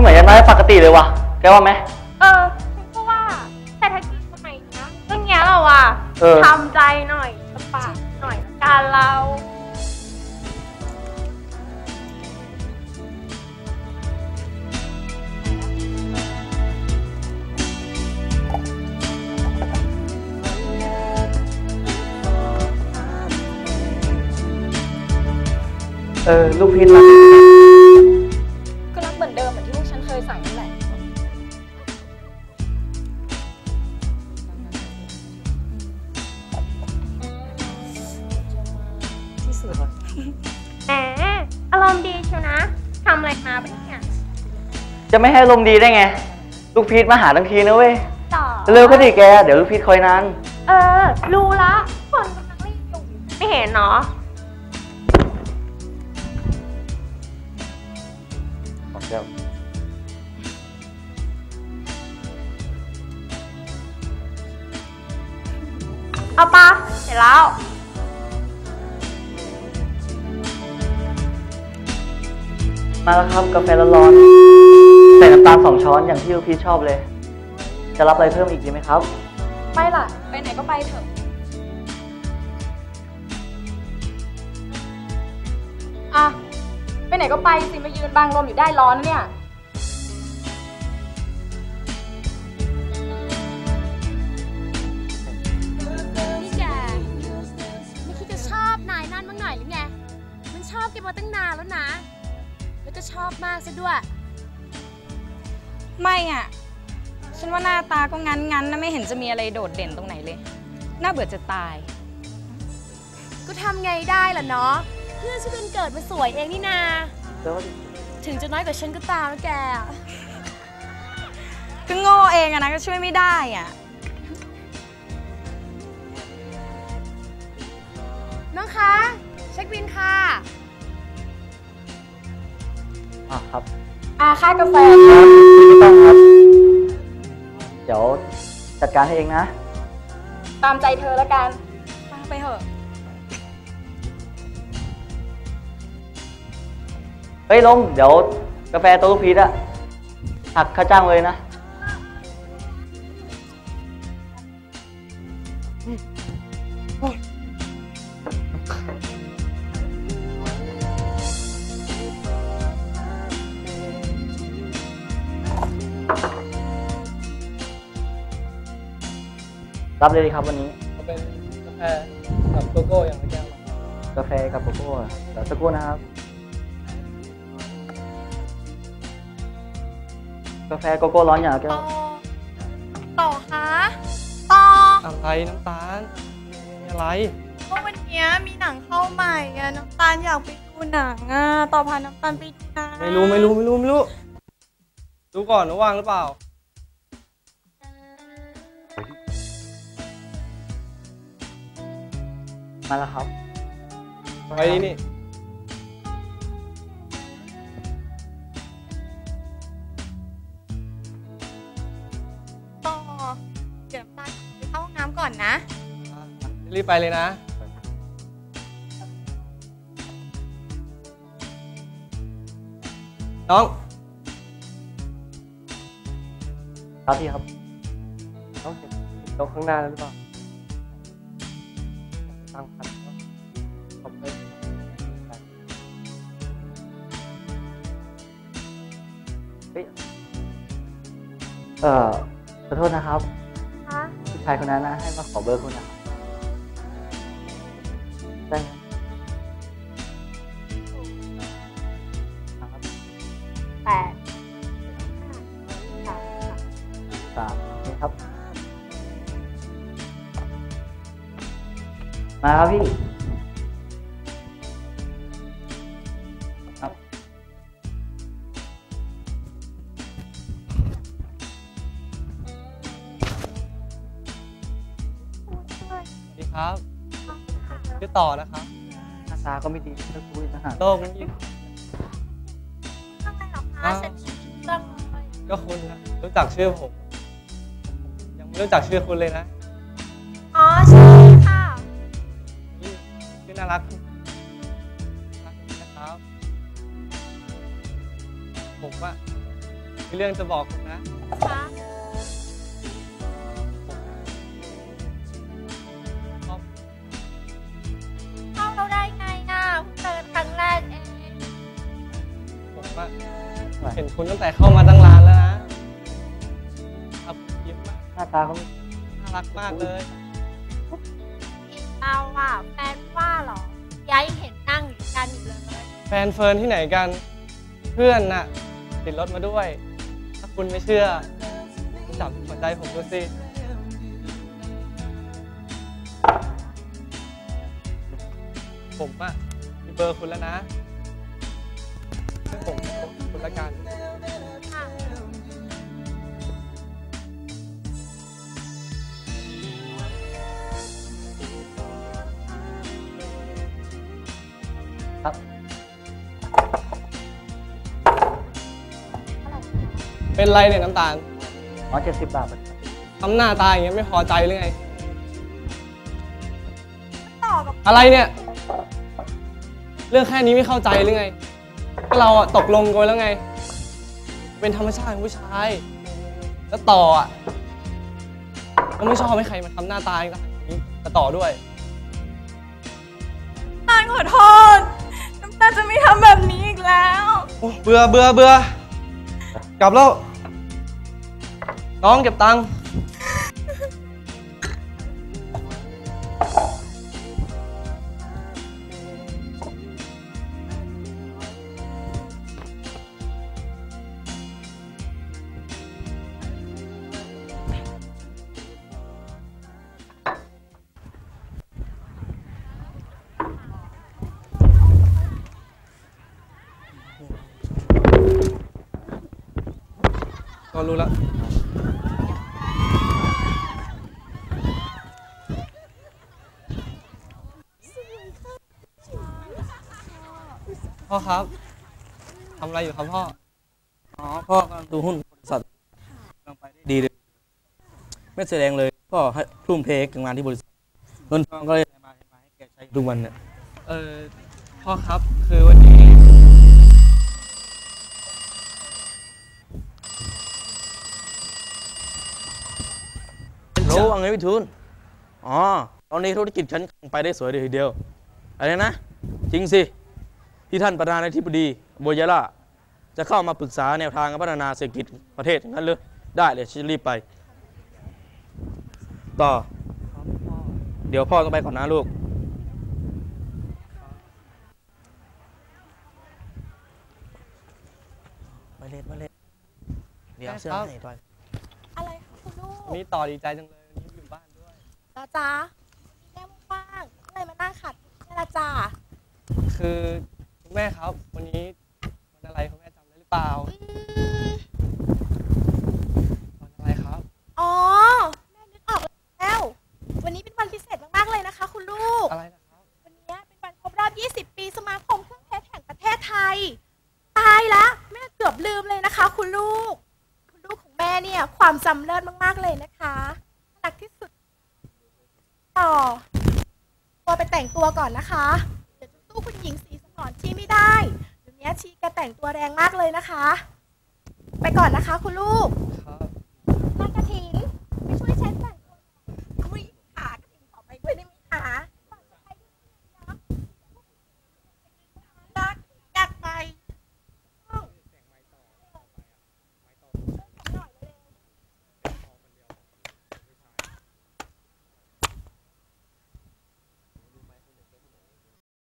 ค้าวันนี้เหมือนจะน้อยปกติเลยว่ะ แกว่าไหม เออฉันก็ว่าแต่ถ้ากินสมัยเนี้ยเรื่องเนี้ยเราอะเออ ทำใจหน่อยลำบากหน่อยละกันเรา เออ ลูกพีชล่ะก็ำอะไรมาปะเนี่ยจะไม่ให้ลมณ์ดีได้ไง ลูกพีชมาหาทั้งทีนะเว้ย ต่อเร็วก็ดิแก เดี๋ยวลูกพีชคอยนาน เออ รู้ละคนกำลังรีบอยู่ไม่เห็นเนาะบอกเดี๋ยวเอาปะเสร็จแล้ว มาแล้วครับกาแฟร้อนๆใส่น้ำตาลสองช้อนอย่างที่ลูกพีชชอบเลย จะรับอะไรเพิ่มอีกดีไหมครับ ไปล่ะ ไปไหนก็ไปเถอะ อะ ไปไหนก็ไปสิมายืนบังลมอยู่ได้ร้อนนะเนี่ย นี่แกไม่คิดจะชอบนายนั่นบ้างหน่อยหรือไง มันชอบแกมาตั้งนานแล้วนะ แล้วก็ชอบมากซะด้วย ไม่อะ ฉันว่าหน้าตาก็งั้นงั้นๆนะไม่เห็นจะมีอะไรโดดเด่นตรงไหนเลย น่าเบื่อจะตาย ก็ทำไงได้ล่ะเนาะ เพื่อนฉันเป็นเกิดมาสวยเองนี่นาแล้วก็ถึงจะน้อยกว่าฉันก็ตามนะแก ก็โง่เองอะนะก็ช่วยไม่ได้อะ น้องคะ เช็คบินค่ะ อะครับอาค่ากาแฟครับไม่ต้องครับ เดี๋ยวจัดการให้เองนะ ตามใจเธอแล้วกันไปไปเถอะ เฮ้ยลมเดี๋ยวกาแฟตัวลูกพีชอะหักค่าจ้างเลยนะ รับเลยดีครับวันนี้เอาเป็นกาแฟกับโกโก้อย่างละแก้วครับกาแฟกับโกโก้อะเดี๋ยวสักครู่นะครับ กาแฟโกโก้ร้อนอย่างละแก้ต่วอต่อฮะต่ออะไรน้ำตาลมีอะไรก็วันเนี้ยมีหนังเข้าใหม่อะน้ำตาลอยากไปดูหนังอะต่อพาน้ำตาลไปดูนะไม่รู้ไม่รู้ไม่รู้ไม่รู้ ดูก่อนว่าว่างหรือเปล่า มาแล้วครับไปนี่ต่อเดี๋ยวน้ำตาลไปเข้าห้องน้ำก่อนนะอะรีบไปเลยนะน้องครับพี่ครับน้องเห็นโต๊ะข้างหน้าแล้วหรือเปล่า ตั้งพันแล้วขอบคุณเฮ้ยเอ่อขอโทษนะครับ คะผู้ชายคนนั้นนะให้มาขอเบอร์คุณนะครับ มาครับพี่ครับสวัสดีครับชื่อต่อนะครับหน้าตาก็ไม่ดีเลิกคุยนะฮะโต้งนี่ทำไมหรออ้าคะวเสร็จจังเลยก็คุณนะรู้จักชื่อผม ยังไม่รู้จักชื่อคุณเลยนะ อ๋อใช่ค่ะนี่ชื่อน่า รักน่ารักนะครับ ผมอะมีเรื่องจะบอกคุณนะคะชอบเข้าเราได้ไงอะเพิ่งเจอกันครั้งแรกเองผมอะเห็นคุณตั้งแต่เข้ามาตั้งร้านแล้วนะครับยิ้มมากหน้าตาเขาน่ารักมากเลยเราอะแฟนว่าเหรอย้ายเห็นนั่งอยู่ด้วยกันอยู่เลย แฟนเฟิร์นที่ไหนกัน เพื่อนน่ะ ติดรถมาด้วย ถ้าคุณไม่เชื่อจับหัวใจผมดูสิ ผมอะมีเบอร์คุณแล้วนะให้ผมคุณละกัน เป็นไรเนี่ยน้ำตาลอ๋อเจ็ดสิบบาททำหน้าตาอย่างเงี้ยไม่พอใจหรือไง ต่อกับอะไรเนี่ย เรื่องแค่นี้ไม่เข้าใจหรือไงก็เราอะตกลงกันไว้แล้วไง เป็นธรรมชาติของผู้ชาย แล้วต่ออะก็ไม่ชอบให้ใครมาทำหน้าตาอย่างนี้แต่ต่อด้วยตาลขอโทษ น้ำตาลจะไม่ทำแบบนี้อีกแล้ว โอ้เบื่อเบื่อเบื่อกลับแล้ว น้องเก็บตังค์ก็รู้แล้ว พ่อครับทำอะไรอยู่ครับพ่อ อ๋อ พ่อกำลังดูหุ้นบริษัทกำลังไปได้ดีเลย ไม่แสดงเลย พ่อให้ทุ่มเทกับงานที่บริษัทเงินทองก็เลยมาให้มาให้แกใช้ทุกวันเนี่ย เออพ่อครับคือวันนี้ รู้ว่าไงพี่ทูนอ๋อ ตอนนี้ธุรกิจฉันไปได้สวยเลยทีเดียว อะไรนะ จริงสิ ที่ท่านประธานาธิบดีโบยาล่าจะเข้ามาปรึกษาแนวทางการพัฒนาเศรษฐกิจประเทศอย่างนั้นเลยได้เลยฉันรีบไป ต่อ เดี๋ยวพ่อต้องไปก่อนนะลูกไปเล่นไปเล่นเดี๋ยวเอาเสื้อให้ไปอะไรคะคุณลูกวันนี้ต่อดีใจจังเลยวันนี้อยู่บ้านด้วยจ้าจ้าแก้มว่างก็เลยมานั่งขัดนี่ละจ้าคือคุณ แม่ครับ วันนี้วันอะไรคุณแม่จำได้หรือเปล่าวันอะไรครับ อ๋อ แม่นึกออกแล้ว วันนี้เป็นวันพิเศษมากๆเลยนะคะ คุณลูก อะไรนะครับ วันนี้เป็นวันครบรอบ 20 ปีสมาคมเครื่องเพชรแห่งประเทศไทย ตายละแม่เกือบลืมเลยนะคะ คุณลูก คุณลูกของแม่เนี่ยความจำเลิศมากๆเลยนะคะหนักที่สุด ต่อตัวไปแต่งตัวก่อนนะคะ เดี๋ยวจะสู้คุณหญิงสีสมร ชีไม่ได้เดี๋ยวนี้ชีแกแต่งตัวแรงมากเลยนะคะ ไปก่อนนะคะคุณลูก